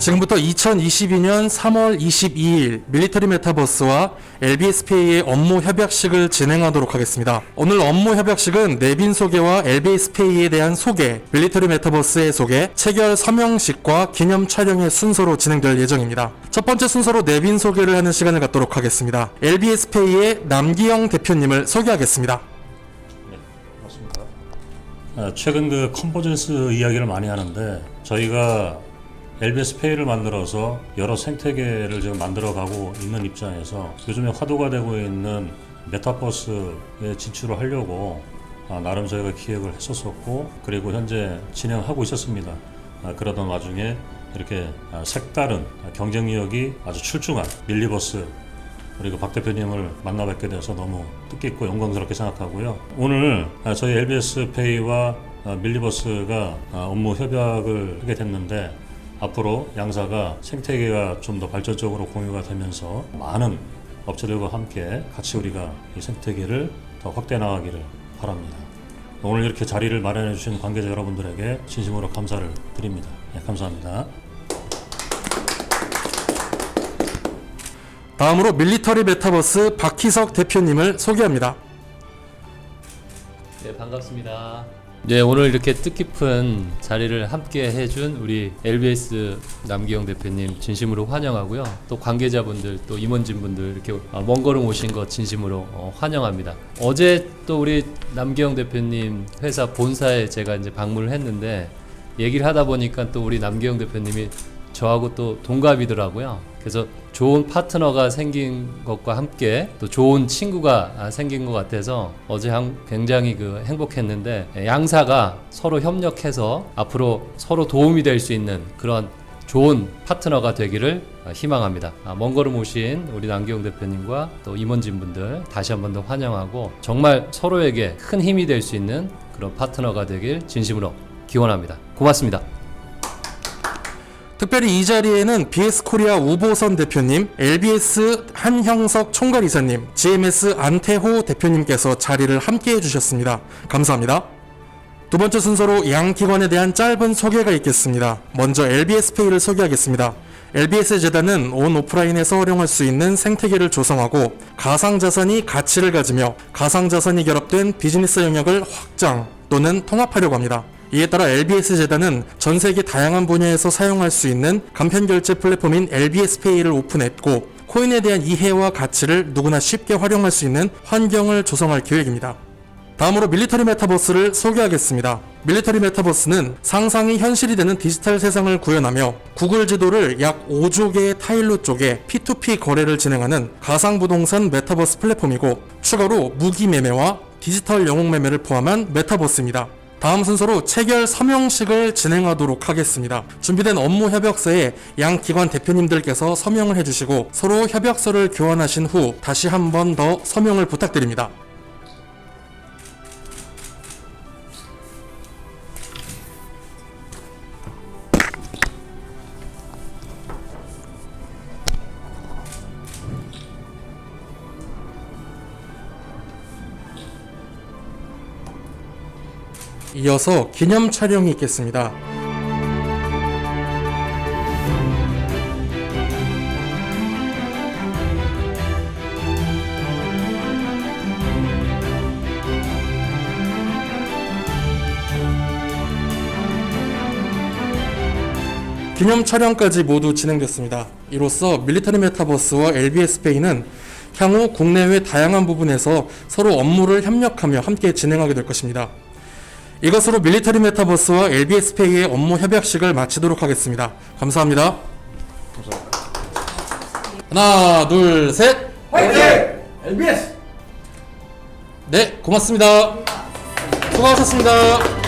지금부터 2022년 3월 22일 밀리터리 메타버스와 LBS페이의 업무 협약식을 진행하도록 하겠습니다. 오늘 업무 협약식은 내빈 소개와 LBS페이에 대한 소개, 밀리터리 메타버스의 소개, 체결 서명식과 기념 촬영의 순서로 진행될 예정입니다. 첫 번째 순서로 내빈 소개를 하는 시간을 갖도록 하겠습니다. LBS페이의 남기영 대표님을 소개하겠습니다. 맞습니다. 아, 최근 그 컨버전스 이야기를 많이 하는데 저희가 LBS 페이를 만들어서 여러 생태계를 지금 만들어가고 있는 입장에서 요즘에 화두가 되고 있는 메타버스에 진출을 하려고 아, 나름 저희가 기획을 했었었고 그리고 현재 진행하고 있었습니다. 아, 그러던 와중에 이렇게 아, 색다른 경쟁력이 아주 출중한 밀리버스 그리고 박 대표님을 만나 뵙게 돼서 너무 뜻깊고 영광스럽게 생각하고요. 오늘 아, 저희 LBS 페이와 아, 밀리버스가 아, 업무 협약을 하게 됐는데 앞으로 양사가 생태계가 좀 더 발전적으로 공유가 되면서 많은 업체들과 함께 같이 우리가 이 생태계를 더 확대 나가기를 바랍니다. 오늘 이렇게 자리를 마련해 주신 관계자 여러분들에게 진심으로 감사를 드립니다. 네, 감사합니다. 다음으로 밀리터리 메타버스 박희석 대표님을 소개합니다. 네, 반갑습니다. 네, 오늘 이렇게 뜻깊은 자리를 함께 해준 우리 LBS 남기영 대표님 진심으로 환영하고요. 또 관계자분들, 또 임원진분들 이렇게 어, 먼 걸음 오신 거 진심으로 어, 환영합니다. 어제 또 우리 남기영 대표님 회사 본사에 제가 이제 방문을 했는데 얘기를 하다 보니까 또 우리 남기영 대표님이 저하고 또 동갑이더라고요. 그래서 좋은 파트너가 생긴 것과 함께 또 좋은 친구가 아, 생긴 것 같아서 어제 한- 굉장히 그 행복했는데 예, 양사가 서로 협력해서 앞으로 서로 도움이 될 수 있는 그런 좋은 파트너가 되기를 아, 희망합니다. 아, 먼 걸음 오신 우리 남기용 대표님과 또 임원진 분들 다시 한 번 더 환영하고 정말 서로에게 큰 힘이 될 수 있는 그런 파트너가 되길 진심으로 기원합니다. 고맙습니다. 특별히 이 자리에는 BS 코리아 우보선 대표님, LBS 한형석 총괄이사님, GMS 안태호 대표님께서 자리를 함께 해주셨습니다. 감사합니다. 두 번째 순서로 양 기관에 대한 짧은 소개가 있겠습니다. 먼저 LBS 페이를 소개하겠습니다. LBS 재단은 온 오프라인에서 활용할 수 있는 생태계를 조성하고 가상자산이 가치를 가지며 가상자산이 결합된 비즈니스 영역을 확장 또는 통합하려고 합니다. 이에 따라 LBS 재단은 전 세계 다양한 분야에서 사용할 수 있는 간편 결제 플랫폼인 LBS 페이를 오픈했고 코인에 대한 이해와 가치를 누구나 쉽게 활용할 수 있는 환경을 조성할 계획입니다. 다음으로 밀리터리 메타버스를 소개하겠습니다. 밀리터리 메타버스는 상상이 현실이 되는 디지털 세상을 구현하며 구글 지도를 약 5조 개의 타일로 쪼개 P2P 거래를 진행하는 가상부동산 메타버스 플랫폼이고 추가로 무기 매매와 디지털 영웅 매매를 포함한 메타버스입니다. 다음 순서로 체결 서명식을 진행하도록 하겠습니다. 준비된 업무 협약서에 양 기관 대표님들께서 서명을 해주시고 서로 협약서를 교환하신 후 다시 한 번 더 서명을 부탁드립니다. 이어서 기념 촬영이 있겠습니다. 기념 촬영까지 모두 진행됐습니다. 이로써 밀리터리 메타버스와 LBS 페이는 향후 국내외 다양한 부분에서 서로 업무를 협력하며 함께 진행하게 될 것입니다. 이것으로 밀리터리 메타버스와 LBS 페이의 업무 협약식을 마치도록 하겠습니다. 감사합니다. 하나, 둘, 셋. 화이팅! LBS! 네, 고맙습니다. 수고하셨습니다.